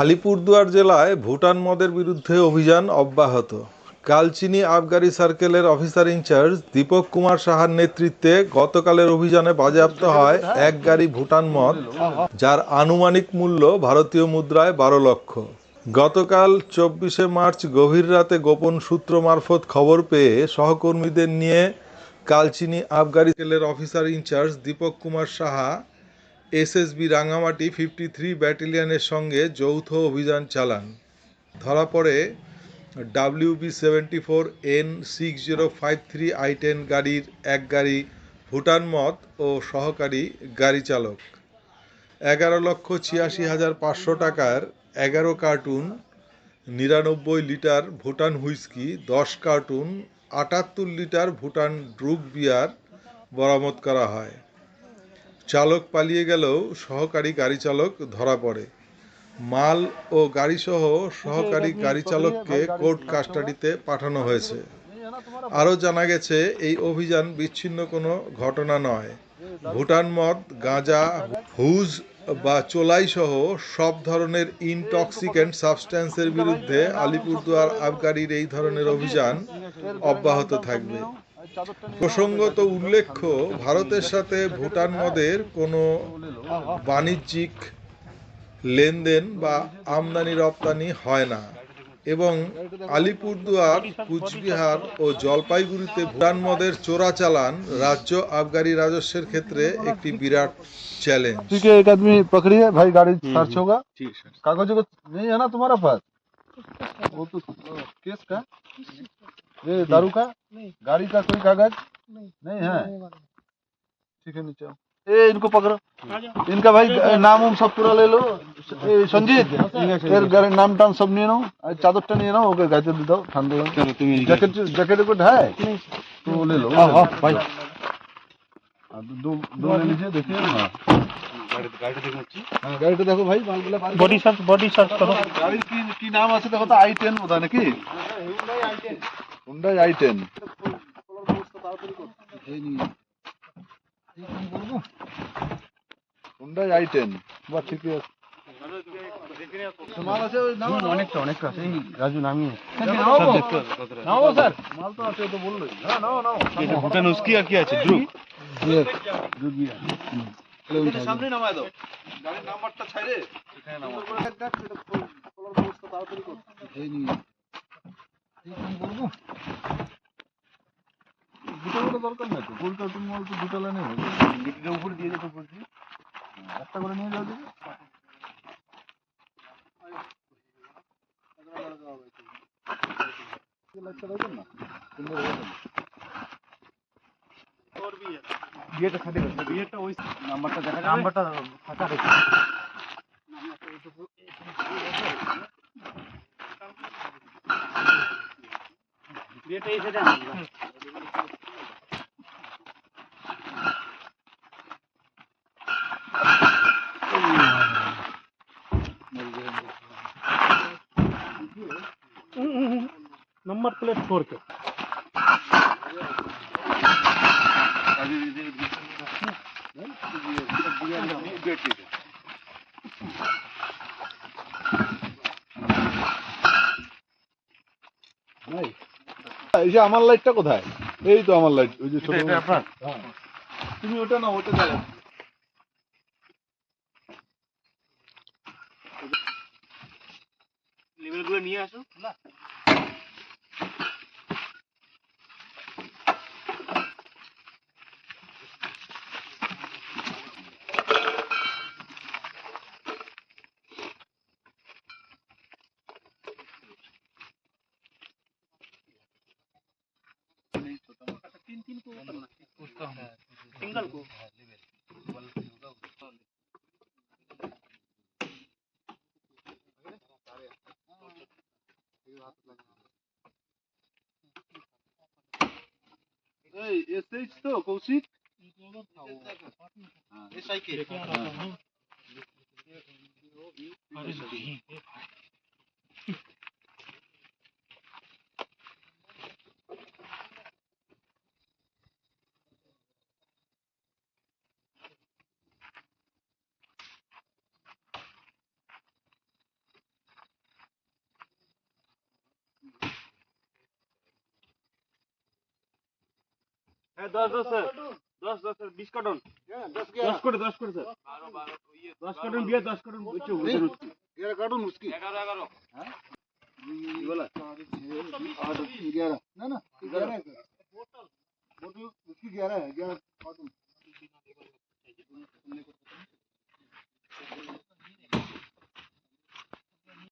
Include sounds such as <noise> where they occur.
আলিপুরদুয়ার জেলায় ভুটান মদের বিরুদ্ধে অভিযান অব্যাহত। কালচিনি আবগারি সার্কেলের অফিসার ইনচার্জ দীপক কুমার সাহার নেতৃত্বে গতকালের অভিযানে বাজেয়াপ্ত হয় এক গাড়ি ভুটান মদ, যার আনুমানিক মূল্য ভারতীয় মুদ্রায় বারো লক্ষ। গতকাল চব্বিশে মার্চ গভীর রাতে গোপন সূত্র মারফত খবর পেয়ে সহকর্মীদের নিয়ে কালচিনি আবগারি সার্কেলের officer in charge Dipak Kumar Saha SSB Rangamati fifty three ব্যাটালিয়নের সঙ্গে যৌথ অভিযান চালান। ধরা পড়ে WB seventy four N six zero five three I ten গাড়ির এক গাড়ি ভুটান মদ ও সহকারী গাড়ি চালক। এগারো লক্ষ ছিয়াশি হাজার পাঁচশো টাকার এগারো কার্টুন, নিরানব্বই লিটার ভুটান হুইস্কি, দশ কার্টুন, আটাত্তর লিটার ভুটান ড্রুগ বিয়ার বরামদ করা হয়। চালক পালিয়ে গেলেও সহকারী গাড়ি চালক ধরা পড়ে। মাল ও গাড়িসহ সহকারী গাড়ি চালককে কোর্ট কাস্টাডিতে পাঠানো হয়েছে। আরও জানা গেছে এই অভিযান বিচ্ছিন্ন কোনো ঘটনা নয়। ভুটান মদ গাঁজা হুজ বা চোলাই সহ সব ধরনের ইনটক্সিকেন্ট সাবস্ট্যান্সের বিরুদ্ধে আলিপুরদুয়ার আবগারির এই ধরনের অভিযান অব্যাহত থাকবে। প্রসঙ্গত উল্লেখ্য ভারতের সাথে ভুটান মদের কোনো বাণিজ্যিক লেনদেন বা আমদানি রপ্তানি হয় না এবং আলিপুরদুয়ার কুচবিহার ও জলপাইগুড়িতে ভুটান মদের চোরা চালান রাজ্য আবগারি রাজস্বের ক্ষেত্রে একটি বিরাট চ্যালেঞ্জ। ये दारू का गाड़ी का कोई कागज नहीं है ठीक है नीचे आओ। ए इनको पकड़ो इनका भाई नाम उम सब पूरा ले लो ए, संजीत এর গাড়ির নাম টাম সব নিয়ে নাও আর চাদরটা নিয়ে নাও ওকে গাইতে দিয়ে দাও ঠান্ডা জল। चलो तुम জ্যাকেট জ্যাকেট को है तो वो ले लो वो ले लो। भाई हाँ, दो दो ले लीजिए देखिए हाँ গাড়ি গাড়িটা দেখে নিচ্ছি हाँ, গাড়িটা দেখো ভাই মালগুলো বার বডি সার্চ বডি সার্চ করো গাড়ির কি কি নাম আছে দেখো তো আই টেন বোধ হয় নাকি Hyundai I ten Hyundai I ten বা ঠিকই আছে অনেকটা অনেকটা আছে এই রাজু নামিয়ে নাও স্যার মাল তো আছে তো বললোই হ্যাঁ নাও নাও ভুটান আর কি আছে ড্রুপ সামনে নামায় দাও গাড়ির নাম্বারটা ছাইরে এখানে নামাও দেখ এটা কলার ব্যবস্থা তাড়াতাড়ি কর এই নিয়ে দুটো করে নাই কার্টুন মাল তো লাইনে হবে গিটিটা উপরে দিয়ে যেতে বলছি একটা করে নিয়ে যাও দেখি। বিয়েটা খাটে বিয়েটা ওই নাম্বারটা দেখা যাবে? নাম্বারটা ফাঁকা রেখে বিয়েটা এই সাইডে नंबर प्लेट छोड़ के নাই এই যে আমার লাইটটা কোথায় এই তো আমার লাইট ওই যে ছোট এটা আপনার? হ্যাঁ। তুমি ওটা না ওটা যাও লেভেলগুলো নিয়ে আসো तीन तीन को। करना उसका सिंगल को तो कौशिक? ऐसा के। हाँ। <laughs> <laughs> दस दस सर। दस दस सर बीस कार्टन। दस कार्टन दस कार्टन सर। दस कार्टन बिया दस कार्टन ग्यारह कार्टन उसकी। ग्यारह ना ना ग्यारह